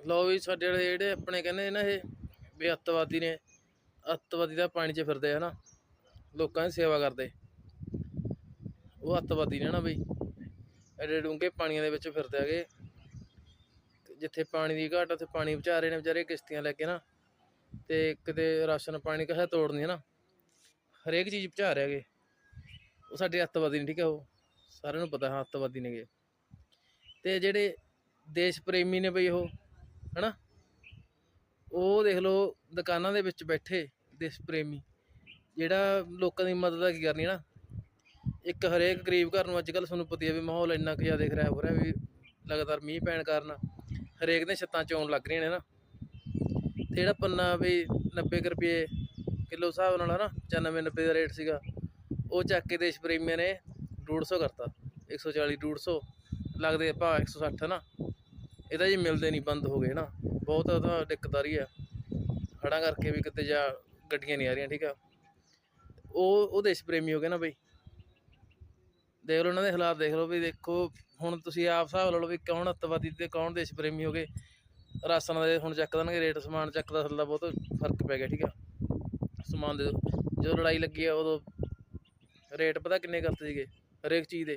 ਲਓ ਵੀ ਸਾਡੇ ਵਾਲੇ ਜਿਹੜੇ ਆਪਣੇ ਕਹਿੰਦੇ ਨਾ ਇਹ ਵੀ ਅੱਤਵਾਦੀ ਨੇ ਅੱਤਵਾਦੀ ਦਾ ਪਾਣੀ 'ਚ ਫਿਰਦੇ ਆ ਨਾ ਲੋਕਾਂ ਦੀ ਸੇਵਾ ਕਰਦੇ। ਉਹ ਅੱਤਵਾਦੀ ਨੇ ਨਾ ਬਈ ਐਡੇ ਡੂੰਘੇ ਪਾਣੀਆਂ ਦੇ ਵਿੱਚ ਫਿਰਦੇ ਹੈਗੇ। ਤੇ ਜਿੱਥੇ ਪਾਣੀ ਦੀ ਘਾਟ ਆ, ਉੱਥੇ ਪਾਣੀ ਬਚਾ ਰਹੇ ਨੇ ਵਿਚਾਰੇ ਕਿਸ਼ਤੀਆਂ ਲੈ ਕੇ ਨਾ। ਤੇ ਕਿਤੇ ਰਾਸ਼ਨ ਪਾਣੀ ਕਹੇ ਤੋੜਨੀ ਹੈ ਨਾ ਹਰੇਕ ਚੀਜ਼ ਬਚਾ ਰਹੇ ਹੈਗੇ। ਉਹ ਸਾਡੇ ਅੱਤਵਾਦੀ ਨੇ ਠੀਕ ਹੈ ਉਹ ਸਾਰਿਆਂ ਨੂੰ ਪਤਾ ਹਾਂ ਅੱਤਵਾਦੀ ਨੇਗੇ। ਤੇ ਜਿਹੜੇ ਦੇਸ਼ ਪ੍ਰੇਮੀ ਨੇ ਬਈ ਉਹ ਹਨਾ? ਉਹ ਦੇਖ ਲਓ ਦੁਕਾਨਾਂ ਦੇ ਵਿੱਚ ਬੈਠੇ ਦੇਸ਼ ਪ੍ਰੇਮੀ। ਜਿਹੜਾ ਲੋਕਾਂ ਦੀ ਮਦਦ ਆ ਕੀ ਕਰਨੀ ਨਾ, ਇੱਕ ਹਰੇਕ ਗਰੀਬ ਘਰ ਨੂੰ ਅੱਜ ਕੱਲ ਤੁਹਾਨੂੰ ਪਤਾ ਹੀ ਹੈ ਵੀ ਮਾਹੌਲ ਇੰਨਾ ਕੁ ਜ਼ਿਆਦਾ ਖਰਾਬ ਹੋ ਰਿਹਾ ਵੀ ਲਗਾਤਾਰ ਮੀਂਹ ਪੈਣ ਕਾਰਨ ਹਰੇਕ ਦੇ ਛੱਤਾਂ ਚੋਣ ਲੱਗ ਰਹੀਆਂ ਨੇ ਨਾ। ਤੇ ਜਿਹੜਾ ਪੰਨਾ ਵੀ 90 ਕੁ ਰੁਪਏ ਕਿਲੋ ਹਿਸਾਬ ਨਾਲ ਹਨਾ 95 90 ਦਾ ਰੇਟ ਸੀਗਾ, ਉਹ ਚੱਕ ਕੇ ਦੇਸ਼ ਪ੍ਰੇਮੀਆਂ ਨੇ 150 ਕਰਤਾ। 140 150 ਲੱਗਦੇ ਭਾ 160 ਨਾ ਇਹਦਾ ਜੀ ਮਿਲਦੇ ਨਹੀਂ, ਬੰਦ ਹੋ ਗਏ ਨਾ। ਬਹੁਤ ਤਾਂ ਦਿੱਕਤ ਆ। ਰਹੀ ਆ ਹੜਾਂ ਕਰਕੇ ਵੀ ਕਿਤੇ ਜਾ ਗੱਡੀਆਂ ਨਹੀਂ ਆ ਰਹੀਆਂ, ਠੀਕ ਆ। ਉਹ ਉਹ ਦੇਸ਼ ਪ੍ਰੇਮੀ ਹੋ ਗਏ ਨਾ ਬਈ। ਦੇਖ ਲਓ ਉਹਨਾਂ ਦੇ ਹਾਲਾਤ, ਦੇਖ ਲਓ ਵੀ ਦੇਖੋ, ਹੁਣ ਤੁਸੀਂ ਆਪ ਹਿਸਾਬ ਲਾ ਲਓ ਵੀ ਕੌਣ ਅੱਤਵਾਦੀ ਤੇ ਕੌਣ ਦੇਸ਼ ਪ੍ਰੇਮੀ ਹੋ ਗਏ। ਰਾਸ਼ਨ ਦੇ ਹੁਣ ਚੱਕ ਦੇਣਗੇ, ਰੇਟ ਸਮਾਨ ਚੱਕਦਾ ਥੱਲਾ ਬਹੁਤ ਫ਼ਰਕ ਪੈ ਗਿਆ, ਠੀਕ ਆ। ਸਮਾਨ ਦੇ ਜਦੋਂ ਲੜਾਈ ਲੱਗੀ ਆ, ਉਦੋਂ ਰੇਟ ਪਤਾ ਕਿੰਨੇ ਕਰਤੇ ਸੀਗੇ, ਹਰੇਕ ਚੀਜ਼ ਦੇ।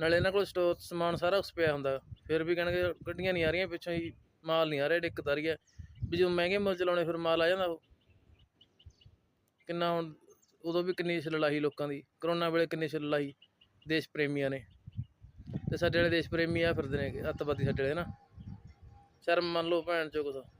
ਨਾਲੇ ਇਹਨਾਂ ਕੋਲ ਸਟੋਰ ਸਮਾਨ ਸਾਰਾ ਉਸ ਪਿਆ ਹੁੰਦਾ। ਫਿਰ ਵੀ ਕਹਿਣਗੇ ਗੱਡੀਆਂ ਨਹੀਂ ਆ ਰਹੀਆਂ, ਪਿੱਛੋਂ ਹੀ ਮਾਲ ਨਹੀਂ ਆ ਰਿਹਾ ਦਿੱਕਤ ਆ ਰਹੀ ਹੈ। ਵੀ ਜਦੋਂ ਮਹਿੰਗੇ ਮੁੱਲ ਚਲਾਉਣੇ, ਫਿਰ ਮਾਲ ਆ ਜਾਂਦਾ ਉਹ। ਕਿੰਨਾ ਹੁਣ, ਉਦੋਂ ਵੀ ਕਿੰਨੀ ਛਿੱਲ ਲਾਹੀ ਲੋਕਾਂ ਦੀ। ਕਰੋਨਾ ਵੇਲੇ ਕਿੰਨੀ ਛਿੱਲ ਲਾਹੀ ਦੇਸ਼ ਪ੍ਰੇਮੀਆਂ ਨੇ। ਤੇ ਸਾਡੇ ਵਾਲੇ ਦੇਸ਼ ਪ੍ਰੇਮੀ ਆ ਫਿਰਦੇ ਨੇ, ਅੱਤਵਾਦੀ ਸਾਡੇ ਵਾਲੇ ਨਾ ਸ਼ਰਮ ਮੰਨ ਲਓ ਭੈਣ ਚੋ ਕੁਛ